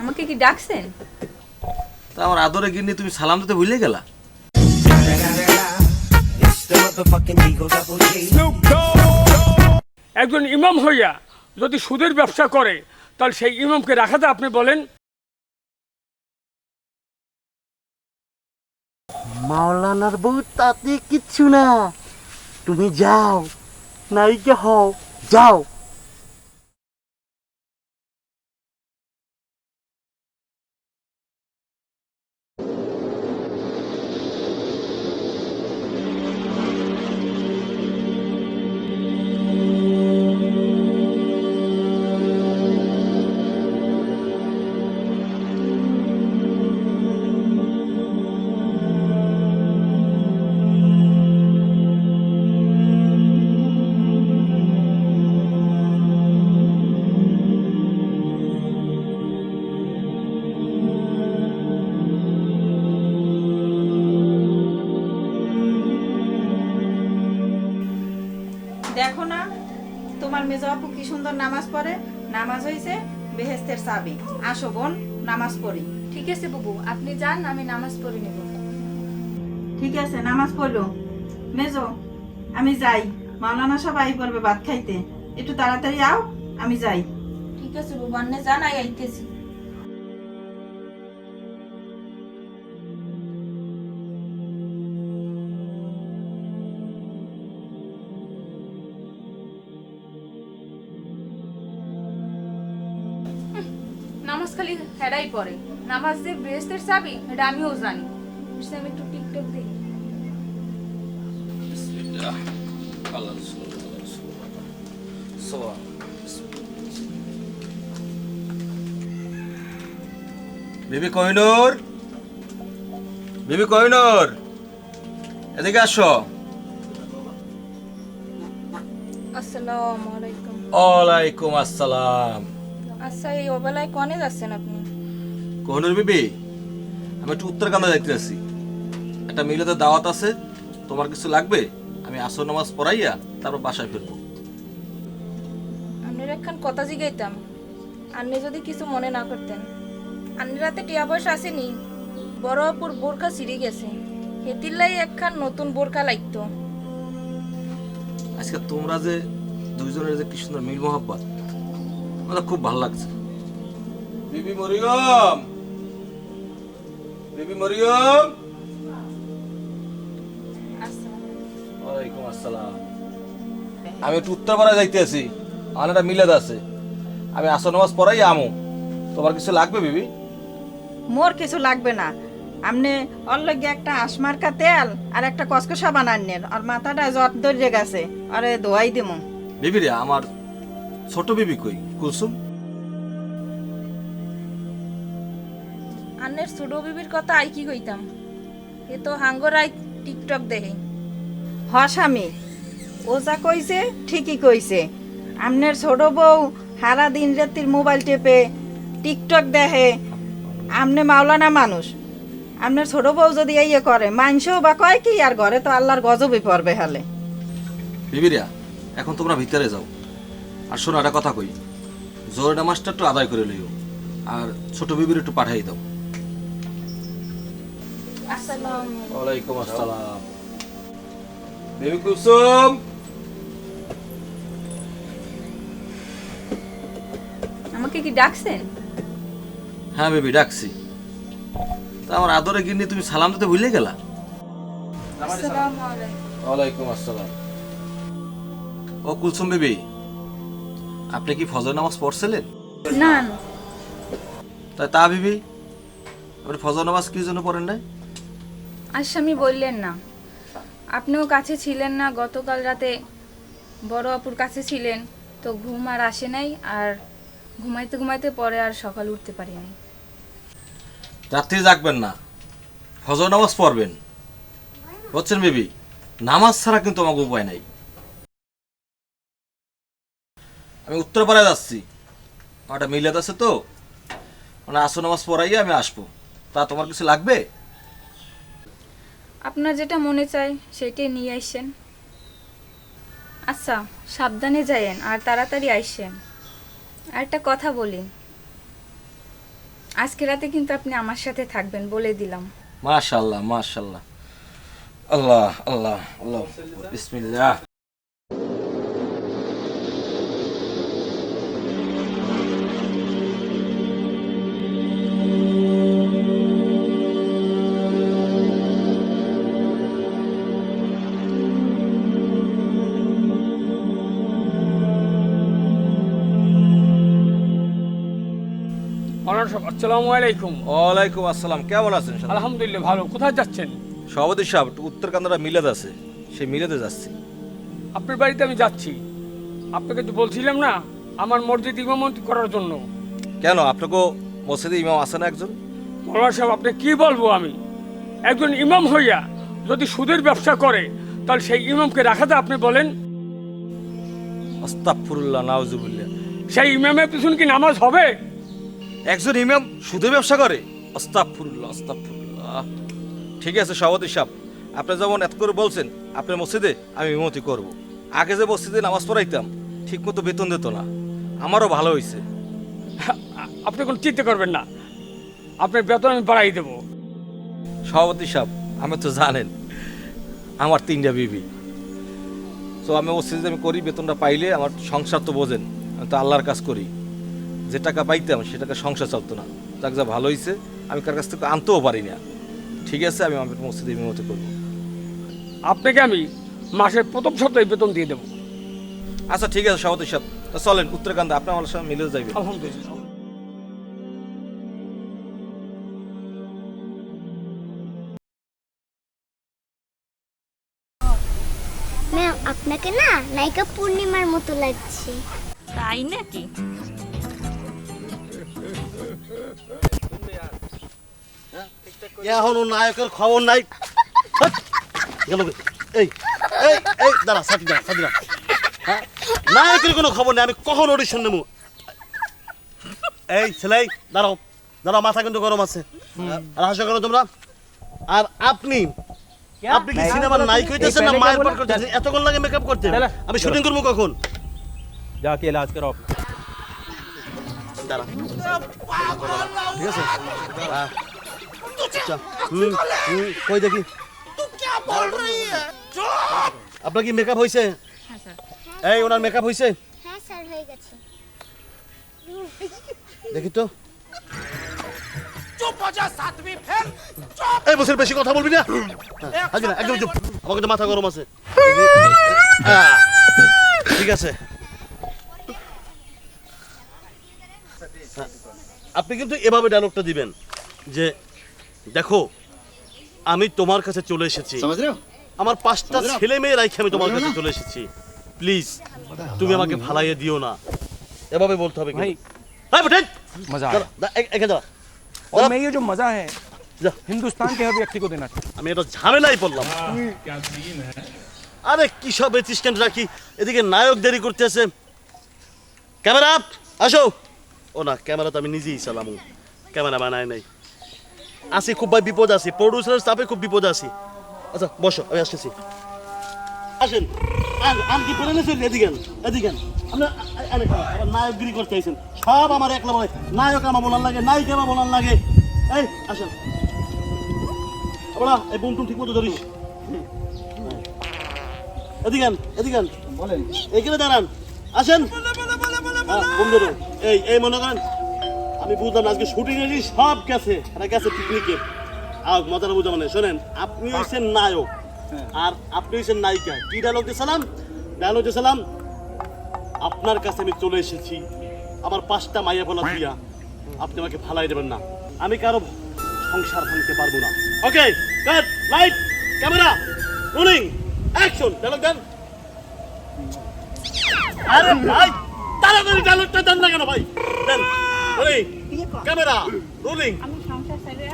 আমাকে কি ডাকছেন? তা আমার আদরে গিন্নি তুমি সালাম দিতে ভুলে গেলা? একজন ইমাম হইয়া যদি সুদের ব্যবসা করে তাহলে সেই ইমামকে রাখাতে আপনি বলেন। মাওলানার বউ তাতে কিচ্ছু না। তুমি যাও নায়িকা হও যাও। তোমার মেজো আপু কি সুন্দর নামাজ পড়ে? নামাজ হয়েছে বেহেস্তের চাবি আসো বোন নামাজ পড়ি। ঠিক আছে বাবু আপনি যান আমি নামাজ পড়ে নেব। ঠিক আছে নামাজ পড়ল মেজো আমি যাই। মাওলানা সব আই পড়বে ভাত খাইতে। একটু তাড়াতাড়ি আও আমি যাই। ঠিক আছে বাবু অন্য যান আই আইতেছি। খালি হেডাই পড়ে নামাজ যে বেহেস্তের চাবি এটা আমিও জানি। আমি একটু টিকটক দেখি। বেবি কহিনুর বেবি কহিনুর এদিকে আসো। আসসালামু আলাইকুম। ওয়ালাইকুম আসসালাম। আচ্ছা এই ওবেলায় কনে যাচ্ছেন আপনি? কহিনুর বিবি আমি একটু উত্তরকান্দা যাইতে আছি একটা মিলেতে দাওয়াত আছে তোমার কিছু লাগবে? আমি আসর নামাজ পড়াইয়া তারপর বাসায় ফিরবো। আপনার একখান কথা জিগাইতাম। আপনি যদি কিছু মনে না করতেন। আপনি রাতে টিয়া পয়সা আসেনি বড় অপুর বোরকা ছিঁড়ে গেছে। হেতিল্লাই একখান নতুন বোরকা লাগতো। আজকে তোমরা যে দুইজনের যে কি সুন্দর মিল মোহাব্বত আমার খুব ভালো লাগছে। বিবি মরিয়ম! বিবি মরিয়ম! ওয়ালাইকুম আসসালাম। আমি একটু উত্তরপাড়া যাইতে আছি। আমার একটা মিলাদ আছে। আমি আসর নামাজ পড়াই আমু। তোমার কিছু লাগবে বিবি? মোর কিছু লাগবে না। আমনে ওর লগে একটা আশমার্কা তেল আর একটা কসকসা বানান্নের আর মাথাটা জট ধরে গেছে। আরে দোয়াই দিমু। বিবি রে আমার ছোট বিবি কই? কুলসুম আন্নের ছোট বিবির কথা আই কি কইতাম? এ তো হাঙ্গরাই টিকটক দেখে। হ স্বামী। ও যা কইছে ঠিকই কইছে। আমনের ছোট বউ সারা দিন রাত্রির মোবাইল টেপে টিকটক দেখে। আমনে মাওলানা মানুষ। আপনার ছোট বউ যদি ইয়ে করে মাংসও বা কয় কি আর ঘরে তো আল্লাহর গজবই পড়বে হালে। বিবিরা এখন তোমরা ভিতরে যাও। আর শোনো একটা কথা কই। জোর নামাজটা একটু আদায় করে লইও। আর ছোট বিবির একটু পাঠাই দাও। আসসালাম ওয়ালাইকুম আসসালাম। বেবি কুসুম আমাকে কি ডাকছেন? হ্যাঁ বেবি ডাকছি। তা আমার আদরে গিন্নি তুমি সালাম দিতে ভুলে গেলা? ওয়ালাইকুম আসসালাম। ও কুলসুম বেবি আপনি কি ফজর নামাজ পড়ছিলেন? না না। তাই তা বিবি আপনি ফজর নামাজ কি জন্য পড়েন নাই? আসামি বললেন না। আপনিও কাছে ছিলেন না গতকাল রাতে বড় অপুর কাছে ছিলেন তো ঘুম আর আসে নাই আর ঘুমাইতে ঘুমাইতে পরে আর সকাল উঠতে পারিনি রাত্রি জাগবেন না ফজর নামাজ পড়বেন। বুঝছেন বেবি? নামাজ ছাড়া কিন্তু আমাকে উপায় নাই। আমি উত্তরপাড়ায় যাচ্ছি। একটা মিলাদ আছে তো। মানে আসর নামাজ পড়াইয়ে আমি আসব। তা তোমার কিছু লাগবে? আপনার যেটা মনে চায় সেটাই নিয়ে আসছেন আচ্ছা সাবধানে যাইয়েন আর তাড়াতাড়ি আইসেন আর একটা কথা বলি। আজকে রাতে কিন্তু আপনি আমার সাথে থাকবেন বলে দিলাম। মাশাল্লাহ মাশাল্লাহ আল্লাহ আল্লাহ আল্লাহ। বিসমিল্লাহ। আসসালামু আলাইকুম। ওয়ালাইকুম আসসালাম কেমন আছেন আলহামদুলিল্লাহ ভালো। কোথায় যাচ্ছেন? সভাপতি সাহেব মিলাদ আছে সেই মিলাদে যাচ্ছি। আপনার বাড়িতে আমি যাচ্ছি। আপনাকে তো বলছিলাম না আমার মসজিদ ইমামতি করার জন্য। কেন আপনাকে মসজিদে ইমাম আছে না একজন? মৌলানা সাহেব আপনি কি বলব আমি? একজন ইমাম হইয়া যদি সুদের ব্যবসা করে তাহলে সেই ইমামকে রাখাতে আপনি বলেন। নাউজুবিল্লাহ। সেই ইমামের পিছনে কি নামাজ হবে? একজন ইমাম সুদে ব্যবসা করে? আস্তাগফিরুল্লাহ আস্তাগফিরুল্লাহ। ঠিক আছে সভাপতি সাহেব আপনি যেমন এত করে বলছেন আপনার মসজিদে আমি ইমামতি করব। আগে যে মসজিদে নামাজ পড়াইতাম ঠিক মতো বেতন দিত না। আমারও ভালো হয়েছে আপনি কোনো চিন্তা করবেন না। আপনার বেতন আমি বাড়াই দেবো। সভাপতি সাহেব আমি তো জানেন আমার তিনটা বিবি। তো আমি মসজিদে আমি করি বেতনটা পাইলে আমার সংসার তো বোঝেন আমি তো আল্লাহর কাজ করি। যে টাকা পাইতাম সে টাকা সংসার চলতো না। যাক যা ভালো হয়েছে আমি কার কাছ থেকে আনতেও পারি না। ঠিক আছে আমি আমার মসজিদে ইমামতি করব। আপনাকে আমি মাসের প্রথম সপ্তাহে বেতন দিয়ে দেবো। আচ্ছা ঠিক আছে সভাপতি সাহেব। তা চলেন উত্তরাখণ্ড আপনার আমার সঙ্গে মিলে যাইবে আলহামদুলিল্লাহ। ম্যাম আপনাকে না নায়িকা পূর্ণিমার মতো লাগছে। তাই নাকি? হ্যাঁ? এখনও নায়কের খবর নাই। গেল এই এই এই দাঁড়া সাথী দাঁড়া সাথী দাঁড়া। হ্যাঁ? নায়কের কোনো খবর নেই আমি কখন অডিশন নেব? এই ছেলে দাঁড়াও দাঁড়াও মাথা কিন্তু গরম আছে। আর হাসো করো তোমরা? আর আপনি আপনি কি সিনেমার নায়ক হইতেছেন না মায়ের পর করতেছেন? এতক্ষণ লাগে মেকআপ করতে? আমি শুটিং করব কখন? যাকে এলাজ করো আপনি দাঁড়া। ঠিক আছে। আচ্ছা, কই দেখি? আপনার কি মেকআপ হয়েছে এই ওনার মেকআপ হয়েছে হ্যাঁ স্যার হয়ে গেছে। দেখি তো। এই বছর বেশি কথা বলবি না? হ্যাঁ, একদম চুপ। আমাকে তো মাথা গরম আছে। হ্যাঁ, ঠিক আছে। আপনি কিন্তু এভাবে ডায়লগটা দিবেন যে দেখো আমি তোমার কাছে চলে এসেছি আমার পাঁচটা ছেলে মেয়ে রাইখে আমি তোমার কাছে চলে এসেছি প্লিজ তুমি আমাকে ভালাইয়ে দিও না এভাবে বলতে হবে কিন্তু। ভাই, হ্যাঁ বেটেন मजा দাঁড়া, आया দা- এ- এখানে দাঁড়া। और मैं ये जो मजा है যা, हिंदुस्तान के हर व्यक्ति को देना चाहिए আমি এটা ঝামেলাই পড়লাম আরে কি সব অ্যাসিস্ট্যান্ট রাখি এদিকে নায়ক দেরি করতেছে ক্যামেরা আপ আসো ও না ক্যামেরা তো আমি নিজেই চালামু। ক্যামেরা বানায় নাই। আসি খুব ভাই বিপদ আছি প্রডিউসার স্টাফে খুব বিপদ আছি আচ্ছা বসো আমি আসতেছি। আসেন। আন- আন কি বলে নেছেন এদিকে আন, এদিকে আন। আপনারা নায়কগিরি করতে আইছেন। সব আমার একলা বলে নায়ক আমার বলার লাগে নায়িকা আমার বলার লাগে। এই আসেন। বলা এই বুমটুম ঠিক মতো ধরিস এদিকে আন, এদিকে আন। এইখানে দাঁড়ান। আসেন। হ্যাঁ, বুম ধরুন। এই এই মনে করেন আমি বুঝলাম আজকে শুটিং এ সব গেছে। এরা গেছে পিকনিকে। আর মজাটা বুঝা মানে শোনেন আপনি হচ্ছেন নায়ক আর আপনি হচ্ছেন নায়িকা। কি ডায়লগ দিয়েছিলাম ডায়লগ দিয়েছিলাম আপনার কাছে আমি চলে এসেছি। আমার পাঁচটা মাইয়া বলা দিয়া আপনি আমাকে ফালাই দেবেন না। আমি কারও সংসার ভাঙতে পারব না। Okay cut light camera rolling action dialogue দেন। আরে ভাই তাড়াতাড়ি ডায়লগটা দেন না কেন ভাই? দেন। Rolling camera rolling. আমি সংসার ছেড়ে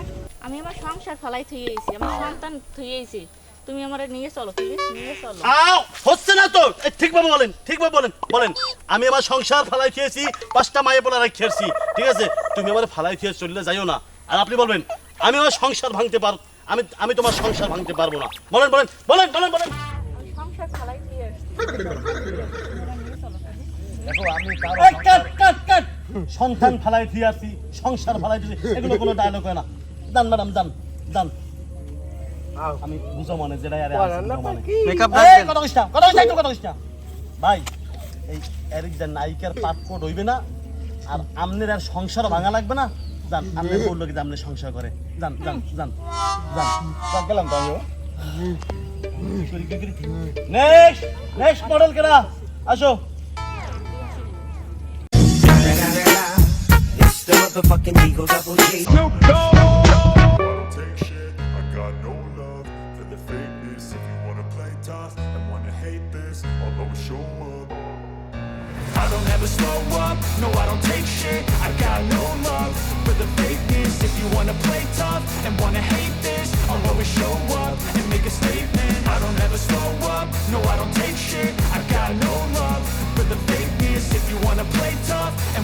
আমি আমার সংসার ফলাই থুয়েছি আমার সন্তান থুয়েছি তুমি আমার নিয়ে চলো প্লিজ নিয়ে চলো। আও হচ্ছে না তো ঠিকভাবে বলেন ঠিকভাবে বলেন বলেন। আমি আমার সংসার ফালাই খেয়েছি পাঁচটা মায়ে বলা খেয়েছি ঠিক আছে? তুমি আমার ফালাই খেয়ে চললে যাইও না। আর আপনি বলবেন আমি আমার সংসার ভাঙতে পার আমি আমি তোমার সংসার ভাঙতে পারব না। বলেন বলেন বলেন বলেন বলেন। আমি সংসার ফলাই থুয়ে আসছি এই, কাট কাট কাট সন্তান ফালাই দিয়ে আসি সংসার ফালাই এগুলো কোনো ডায়লগ হয় না। দান ম্যাডাম দান দান। আমি বুঝো মনে যেটা আরে মানে। মেকআপ কথা কইস না, কথা কইস না, কথা কইস না। ভাই এই এর যে নায়িকার পাসপোর্ট হইবে না আর আমনের আর সংসার ভাঙা লাগবে না। জান আপনি বলল কি যে আপনি সংসার করে। যান যান জান যান যান গেলাম তো আমিও নেক্সট নেক্সট মডেল কেনা আসো। Take shit. I got no love for the fakeness. If you wanna play tough and wanna hate this, I'll always show up. I don't ever slow up, no I don't take shit. I got no love for the fakeness. If you wanna play tough and wanna hate this I'll always show up and make a statement. I don't ever slow up, no I don't take shit. I got no love for the fakeness. If you wanna play tough and wanna hate this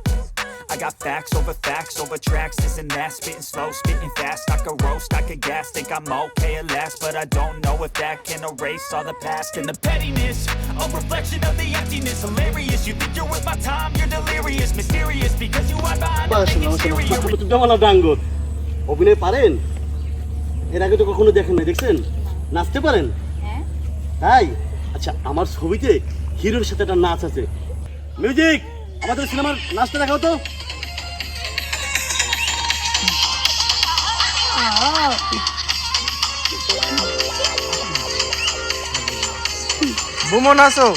I got facts over facts over tracks, this and that Spitting slow, spitting fast, I could roast, I could gas Think I'm okay at last, but I don't know if that can erase all the past And the pettiness, a reflection of the emptiness Hilarious, you think you're worth my time, you're delirious Mysterious, because you hide behind nothing exterior অভিনয় পারেন এর আগে তো কখনো দেখেন না দেখছেন নাচতে পারেন হ্যাঁ তাই আচ্ছা আমার ছবিতে হিরোর সাথে একটা নাচ আছে মিউজিক আমাদের সিনেমার নাচটা দেখাও তো। বুমন আসো।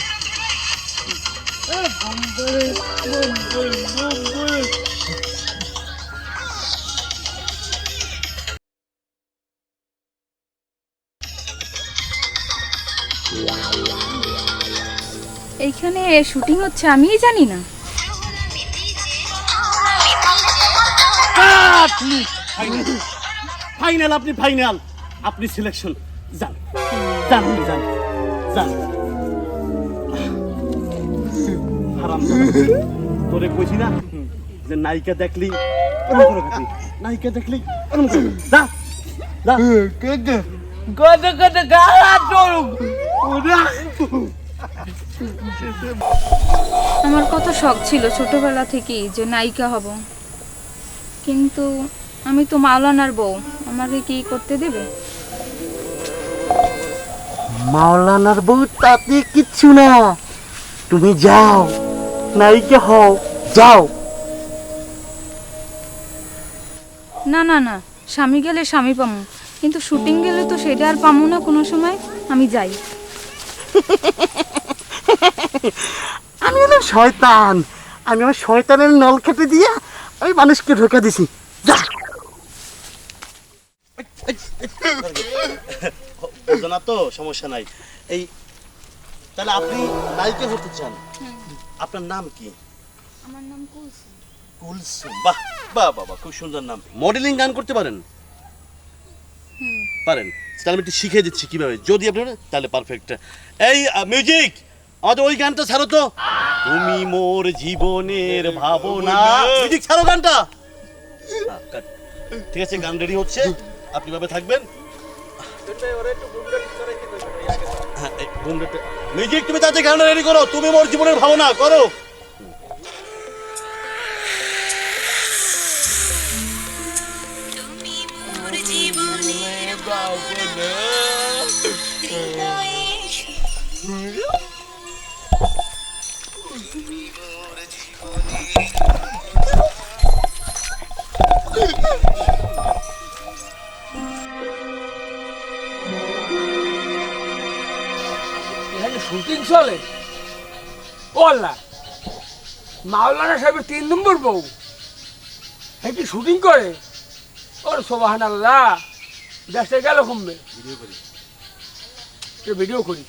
এইখানে শুটিং হচ্ছে আমিই জানি না। ফাইনাল আপনি ফাইনাল। আপনি সিলেকশন যান। যান আপনি যান। যান। হারাম তোরে কইছি না যে নায়িকা দেখলি নায়িকা দেখলি করে যা। যা। কত কত গালা চলুক আমার কত শখ ছিল ছোটবেলা থেকেই যে নায়িকা হব। কিন্তু আমি তো মাওলানার বউ। আমাকে কি করতে দেবে? মাওলানার বউ তাতে কিচ্ছু না। তুমি যাও নায়িকা হও যাও। না না না স্বামী গেলে স্বামী পামু। কিন্তু শুটিং গেলে তো সেটা আর পামু না কোনো সময় আমি যাই। আমি হলাম শয়তান। আমি আমার শয়তানের নল খেতে দিয়ে আমি মানুষকে ঢোকা দিছি। যা। না তো সমস্যা নাই। এই তাহলে আপনি নায়িকা হতে চান? আপনার নাম কি? আমার নাম কুলসুম। কুলসুম। বাহ বাহ বাহ বাহ, খুব সুন্দর নাম। মডেলিং গান করতে পারেন? পারেন। তাহলে আমি একটু শিখিয়ে দিচ্ছি কীভাবে। যদি আপনি তাহলে পারফেক্ট এই মিউজিক আমাদের ওই গানটা ছাড়ো তো। তুমি মোর জীবনের ভাবনা। মিউজিক ছাড়ো গানটা। হ্যাঁ, ঠিক আছে গান রেডি হচ্ছে। আপনি ভাবে থাকবেন। হ্যাঁ, মিউজিক তুমি তাতে গানটা রেডি করো। তুমি মোর জীবনের ভাবনা করো। শুটিং চলে? ও আল্লাহ মাওলানা সাহেবের তিন নম্বর বউ। কি শুটিং করে? ওর সোবাহান আল্লাহ দেশে গেল কমবে ভিডিও করি। ভিডিও করি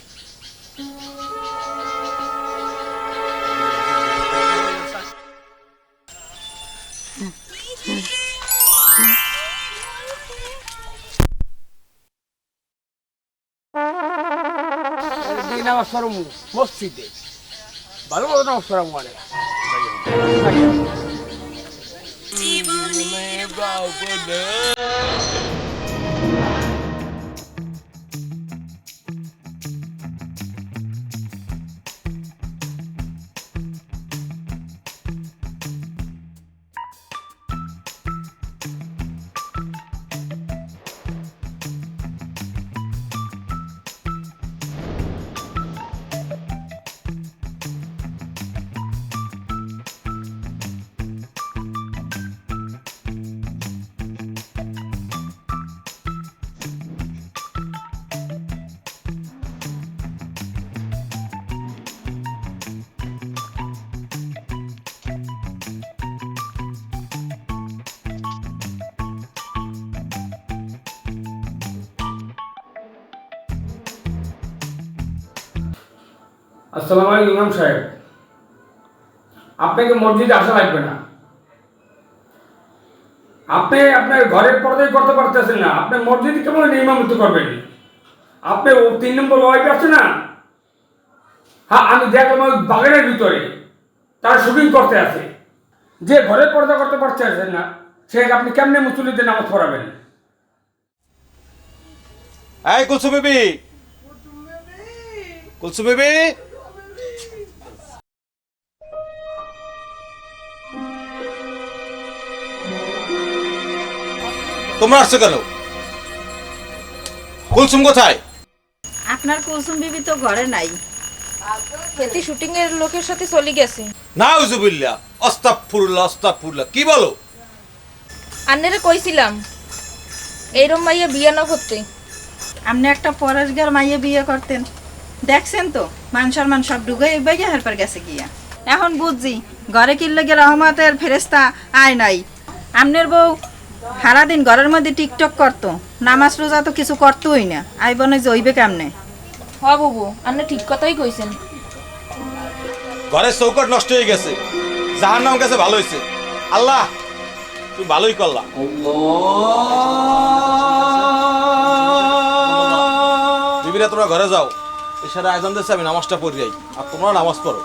নামাজ পড়মু মসজিদে। ভালো মতো নামাজ পড়ামু অনেক জীবনে আসসালামু আলাইকুম ইমাম সাহেব। আপনাকে মসজিদে আসা লাগবে না। আপনি আপনার ঘরের পর্দাই করতে পারতেছেন না। আপনি মসজিদে কেমন ইমামত্ব করবেন? আপনি ও তিন নম্বর ওয়াইফ আছে না? হ্যাঁ আমি দেখলাম ওই বাগানের ভিতরে। তার শুটিং করতে আছে। যে ঘরের পর্দা করতে পারতেছেন না সে আপনি কেমনে মুসলিতে নামাজ পড়াবেন? এই কুলসু বেবি। কুলসু বেবি। তোমরা আসছো কেন? কুলসুম কোথায়? আপনার কুলসুম বিবি তো ঘরে নাই। হেতি শুটিং এর লোকের সাথে চলে গেছে। না উজুবিল্লা অস্তাফুরুল্লাহ অস্তাফুরুল্লাহ কি বলো? আন্নেরে কইছিলাম এইরম মাইয়া বিয়ে না করতে। আপনি একটা পরেশগার মাইয়ে বিয়ে করতেন। দেখছেন তো মানসার মান সম্মান সব ডুবে বেগে হেরপার গেছে গিয়া। এখন বুঝছি ঘরে কিনলে গিয়ে রহমতের ফেরেস্তা আয় নাই। আমনের বউ সারাদিন ঘরের মধ্যে টিকটক করতো নামাজ রোজা তো কিছু করতোই না। আই বনে জইবে কেমনে? হ বাবু আন্নে ঠিক কথাই কইছেন। ঘরের চৌকট নষ্ট হয়ে গেছে জাহার নাম গেছে ভালো হয়েছে আল্লাহ তুমি ভালোই করলা। বিবিরা তোমরা ঘরে যাও। এছাড়া আয়োজন দিচ্ছে আমি নামাজটা পড়ি যাই আর তোমরা নামাজ পড়ো।